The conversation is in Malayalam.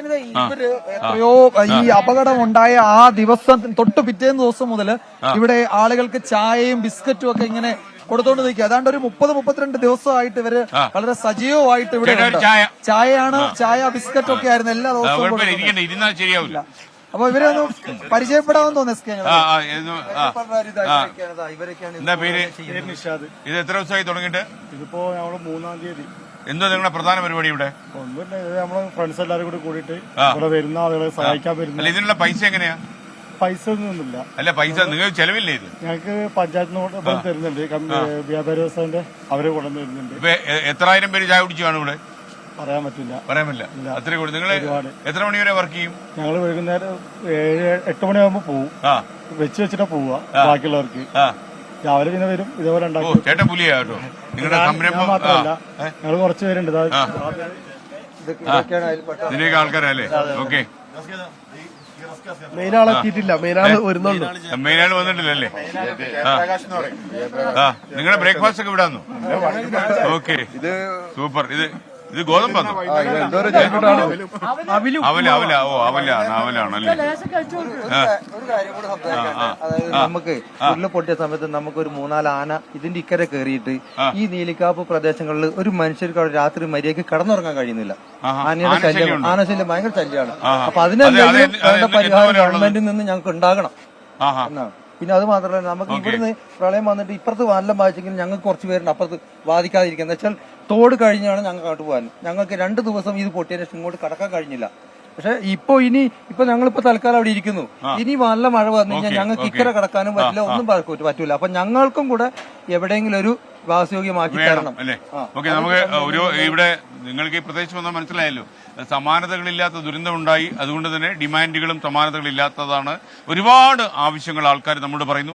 ഇവർ എത്രയോ ഈ അപകടം ഉണ്ടായ ആ ദിവസം തൊട്ട് പിറ്റേന്ന് ദിവസം മുതൽ ഇവിടെ ആളുകൾക്ക് ചായയും ബിസ്ക്കറ്റും ഒക്കെ ഇങ്ങനെ കൊടുത്തോണ്ട് നിൽക്കുക. അതാണ്ട് ഒരു മുപ്പത് മുപ്പത്തിരണ്ട് ദിവസമായിട്ട് ഇവർ വളരെ സജീവമായിട്ട് ഇവിടെ. ചായയാണ് ചായ ബിസ്ക്കറ്റ് ഒക്കെ ആയിരുന്നു എല്ലാ ദിവസവും കുഴപ്പമില്ല. കൊടുക്കുന്നത്. ഇരിക്കണ്ട. ഇരുന്നാൽ ശരിയാവില്ല. അപ്പൊ ഇവരൊന്ന് പരിചയപ്പെടാമെന്ന് തോന്നുന്നു എസ്കേൻ ആ ആ ഇത് എത്ര ദിവസമായി തുടങ്ങിയിട്ട്? ഇതിപ്പോ നമ്മൾ മൂന്നാം തീയതി. എന്തോ നിങ്ങളുടെ പ്രധാന പരിപാടി ഇവിടെ? ഒന്നുമില്ല ഇത് നമ്മൾ ഫ്രണ്ട്സ് എല്ലാവരും കൂടി കൂടിയിട്ട് ഇവിടെ വരുന്ന ആളുകളെ സഹായിക്കാൻ വരുന്ന അല്ല ഇതിനുള്ള പൈസ എങ്ങനെയാ? പൈസ ഒന്നുമില്ല. അല്ല പൈസ നിങ്ങൾ ചെലവില്ലേ ഇത്? ഞങ്ങൾക്ക് പഞ്ചായത്തിൽ നിന്ന് ഇവിടെ തരുന്നുണ്ട്. കം- വ്യാപാര വ്യവസായന്റെ അവർ കൊണ്ടുവന്ന് തരുന്നുണ്ട്. ഇപ്പൊ എ- എത്രായിരം പേര് ചായ കുടിച്ചു കാണും ഇവിടെ? പറയാൻ പറ്റില്ല. പറയാൻ പറ്റില്ല. അത്രേ കൂടി നിങ്ങൾ ഒരുപാട്. എത്ര മണി വരെ വർക്ക് ചെയ്യും? ഞങ്ങൾ വൈകുന്നേരം ഏഴ് എട്ട് മണിയാകുമ്പോ പോവും. ആ. വെച്ച് വെച്ചിട്ടാ പോവുക ബാക്കിയുള്ളവർക്ക്. ആ. രാവിലെ പിന്നെ വരും. ഇതേപോലെ ഓ ഉണ്ടാക്കും ചേട്ടൻ പുലിയാ നിങ്ങളുടെ സംരംഭം മാത്രമല്ല. ഞങ്ങൾ കുറച്ച് പേരുണ്ട്. ഇതാ ഇതിന്റെയൊക്കെ ആൾക്കാരല്ലേ ഓക്കെ. മെയിൻ ആളെത്തിയിട്ടില്ല മെയിൻ ആൾ വരുന്നുള്ളൂ. മെയിൻ ആയിട്ട് വന്നിട്ടില്ലല്ലേ? നിങ്ങളുടെ ബ്രേക്ക്ഫാസ്റ്റ് ഒക്കെ വിടാന്നു ഓക്കെ. സൂപ്പർ. ഇത് ഇത് ഗോതമ്പ് അവല അവല ഓ അവലാണ് അവലാണല്ലേ ആ. ഒരു കാര്യം കൂടെ. അതായത് നമുക്ക് ഉരുള പൊട്ടിയ സമയത്ത് നമുക്ക് ഒരു മൂന്നാൽ ആന ഇതിന്റെ ഇക്കരെ കയറിയിട്ട് ഈ നീലിക്കാപ്പ് പ്രദേശങ്ങളിൽ ഒരു മനുഷ്യർക്ക് അവിടെ രാത്രി മര്യാദയ്ക്ക് കടന്നുറങ്ങാൻ കഴിയുന്നില്ല. ആനയുടെ ആനയുടെ ആന ശല്യം ഭയങ്കര ശല്യമാണ്. അപ്പൊ അതിനെന്തെങ്കിലും പരിഹാരം ഗവൺമെന്റിൽ നിന്ന് ഞങ്ങൾക്ക് ഉണ്ടാകണം. എന്നാണ് പിന്നെ അത് മാത്രമല്ല നമുക്ക് ഇവിടുന്ന് പ്രളയം വന്നിട്ട് ഇപ്പുറത്ത് നല്ല ബാധിച്ചെങ്കിൽ ഞങ്ങൾക്ക് കുറച്ച് പേരുണ്ട്. അപ്പുറത്ത് ബാധിക്കാതിരിക്കുക എന്ന് വെച്ചാൽ തോട് കഴിഞ്ഞാണ് ഞങ്ങൾ അങ്ങോട്ട് പോകാൻ. ഞങ്ങൾക്ക് രണ്ട് ദിവസം ഇത് പൊട്ടിയതിന് ശേഷം ഇങ്ങോട്ട് കടക്കാൻ കഴിഞ്ഞില്ല. പക്ഷെ ഇപ്പൊ ഇനി ഇപ്പൊ ഞങ്ങളിപ്പോ തൽക്കാലം അവിടെ ഇരിക്കുന്നു. ഇനി നല്ല മഴ വന്നു കഴിഞ്ഞാൽ ഞങ്ങൾക്ക്. ഇക്കരെ കടക്കാനും പറ്റില്ല ഒന്നും പറ്റ- പറ്റൂല. അപ്പൊ ഞങ്ങൾക്കും കൂടെ എവിടെയെങ്കിലും ഒരു വാസയോഗ്യമാക്കി തരണം. അല്ലേ? ഓക്കെ നമുക്ക് ഒരു ഇവിടെ നിങ്ങൾക്ക് ഈ പ്രദേശം വന്നാൽ മനസ്സിലായല്ലോ. സമാനതകളില്ലാത്ത ദുരന്തമുണ്ടായി അതുകൊണ്ട് തന്നെ ഡിമാൻഡുകളും സമാനതകളില്ലാത്തതാണ് ഒരുപാട് ആവശ്യങ്ങൾ ആൾക്കാർ നമ്മോട് പറയുന്നു.